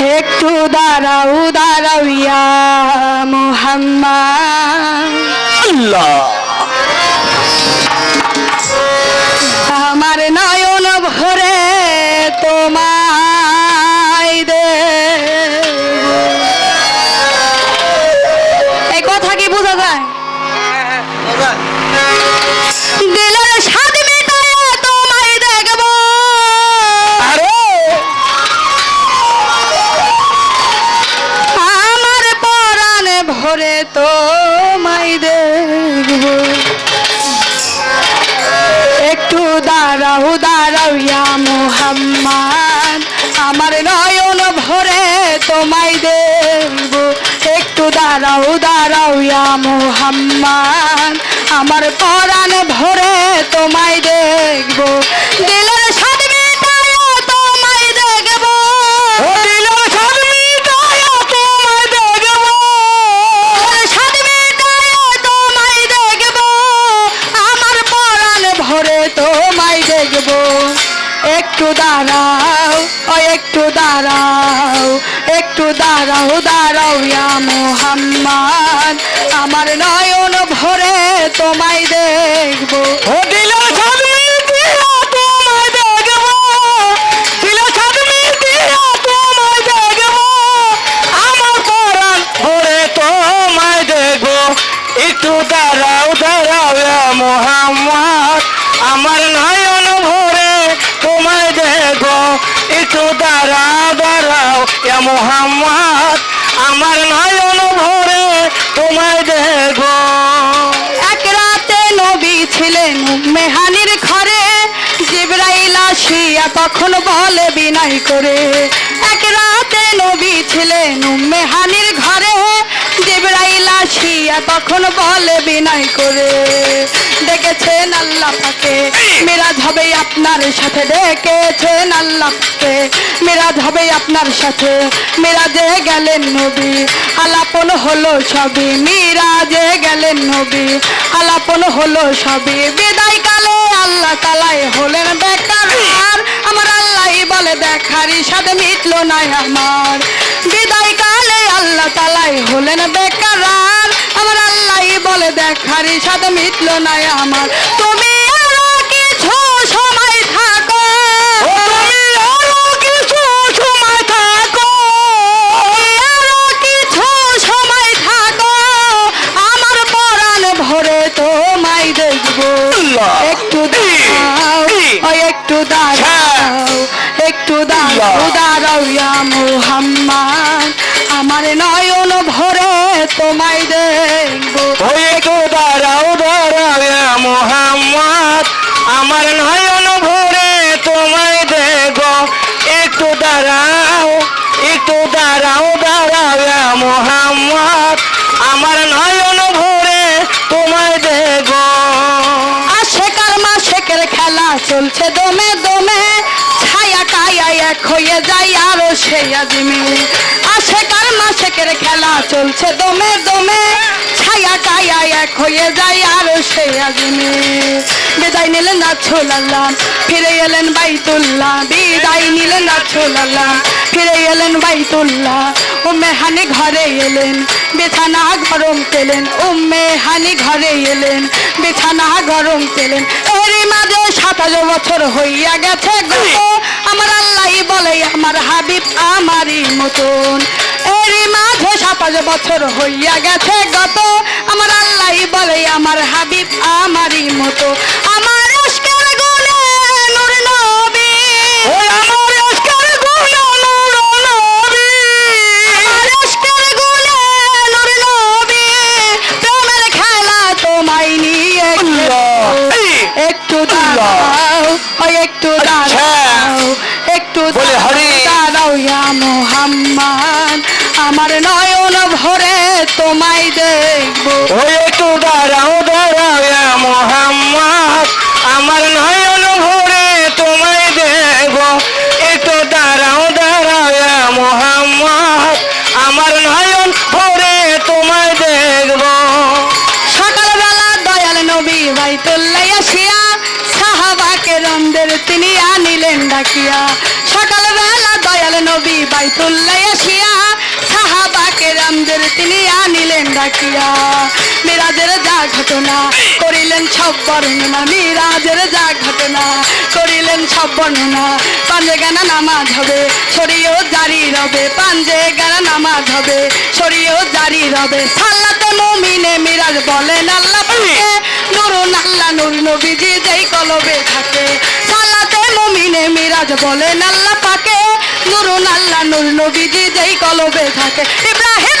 একটু দাঁড়াও দাঁড়াও ইয়া মোহাম্মদ। আল্লাহ। মোহাম্মদ আমার পরাণ ভরে তোমায় দেখব। দিলের তোমায় দেখব। তোমায় দেখব। তোমায় দেখব। আমার পরাণ ভরে তোমায় দেখব। একটু দাঁড়াও ও একটু দাঁড়াও একটু দাঁড়াও দাঁড়াও ইয়া মোহাম্মদ আমার নয়ন ভরে তোমায় দেখব। আসিয়া তখন বলে বিনয় করে, এক রাতে নবী ছিলেন মেহানির ঘরে। জিব্রাইল আসিয়া তখন বলে বিনয় করে ডেকেছেন আল্লাহ মিরাজ হবে আপনার সাথে ডেকেছেন আল্লাহ মিরাজ হবে আপনার সাথে, মিরাজে গেলেন নবী, আলাপন হলো সবই, মিরাজে গেলেন নবী, আলাপন হলো সবই, বিদায় সাথে মিটলো না আমার। বিদায় কালে আল্লাহ তালাই হলেন বেকার আমার আল্লাহ বলে দেখারি সাথে মিটলো না আমার। তুমি কিছু সময় থাকো। ও তুমি তোমায় দেখব ওই দাঁড়াও দাঁড়াও মোহাম্মদ। আমার নয়ন ভরে তোমায় দেখো একটু দাঁড়াও একটু দাঁড়াও দাঁড়াও মোহাম্মদ। আমার নয়ন ভরে তোমায় দেখো আশেকার মাসেকের খেলা চলছে দমে দমে। ছায়া কায়া এক হয়ে যায় আরও সেই আদমি মাসেকের খেলা চলছে দমে দমে। ছায়া কায়া এক হয়ে যায় আরও সেই আদমি বিদায় নিলেন না ছোলাল্লাহ ফিরে এলেন বাইতুল্লাহ। বিদায় নিলেন না ছোলাল্লাহ ফিরে এলেন বাইতুল্লাহ। উম্মে হানি ঘরে এলেন, বিছানা গরম পেলেন। উম্মে হানি ঘরে এলেন, বিছানা গরম পেলেন। এরই মাঝে সাতাশ বছর হইয়া গেছে গো। আমার আল্লাহ বলে, আমার হাবিব আমারই মতন। এরই মাঝে সাতাশ বছর হইয়া গেছে গত। আমার আল্লাহ বলে আমার হাবিব আমারই মতো। আমার আজকের গুণে নূর নবী। আমার আজকের গুণ নূর নবী। আমার আজকের গুণে নূর নবী। প্রেমের খেলা তোমায় নিয়ে একটু দাঁড়াও একটু দাঁড়াও। ওই একটু দাঁড়াও দাঁড়াও মোহাম্মদ। আমার নয়ন ভরে তোমায় দেব। একটু দাঁড়াও দাঁড়াও মোহাম্মদ। আমার নয়ন ভরে তোমায় দেখব সকালবেলা দয়াল নবী বাইতুল্লাহ আসিয়া, সাহাবাকে রন্দের তিনি আনিলেন ডাকিয়া। সকালবেলা দয়াল নবী বাই বাইতুল্লাহ আসিয়া, সাহাবাকে রামদের তিনি ডাকিয়া মিরাজের যা ঘটনা, করিলেন সব বর্ণনা। মিরাজের যা ঘটনা, করিলেন সব বর্ণনা। পাঞ্জে গানা নামাজ হবে শরীয় জারি রবে। পাঞ্জে গানা নামাজ হবে শরীয় জারি রবে। সাল্লাতে মুমিনে মিরাজ বলেন আল্লাহ নুরুন আল্লাহ, নূর নবীজি যেই কলবে থাকে। সাল্লাতে মুমিনে মিরাজ বলেন আল্লাহ পাকে। নুরুন আল্লাহ, নূর নবীজি যেই কলবে থাকে। ইব্রাহিম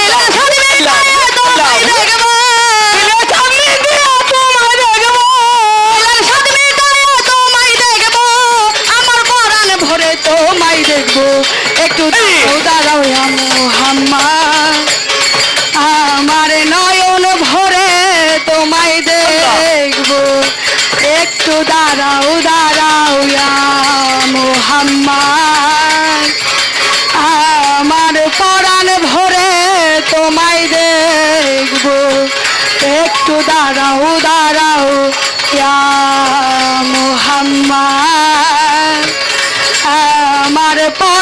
একটু দাঁড়াও দাঁড়াও মোহাম্মদ। আমার পরাণ ভরে তোমায় দেখব। একটু দাঁড়াও দাঁড়াও মোহাম্মদ। আমার পরাণ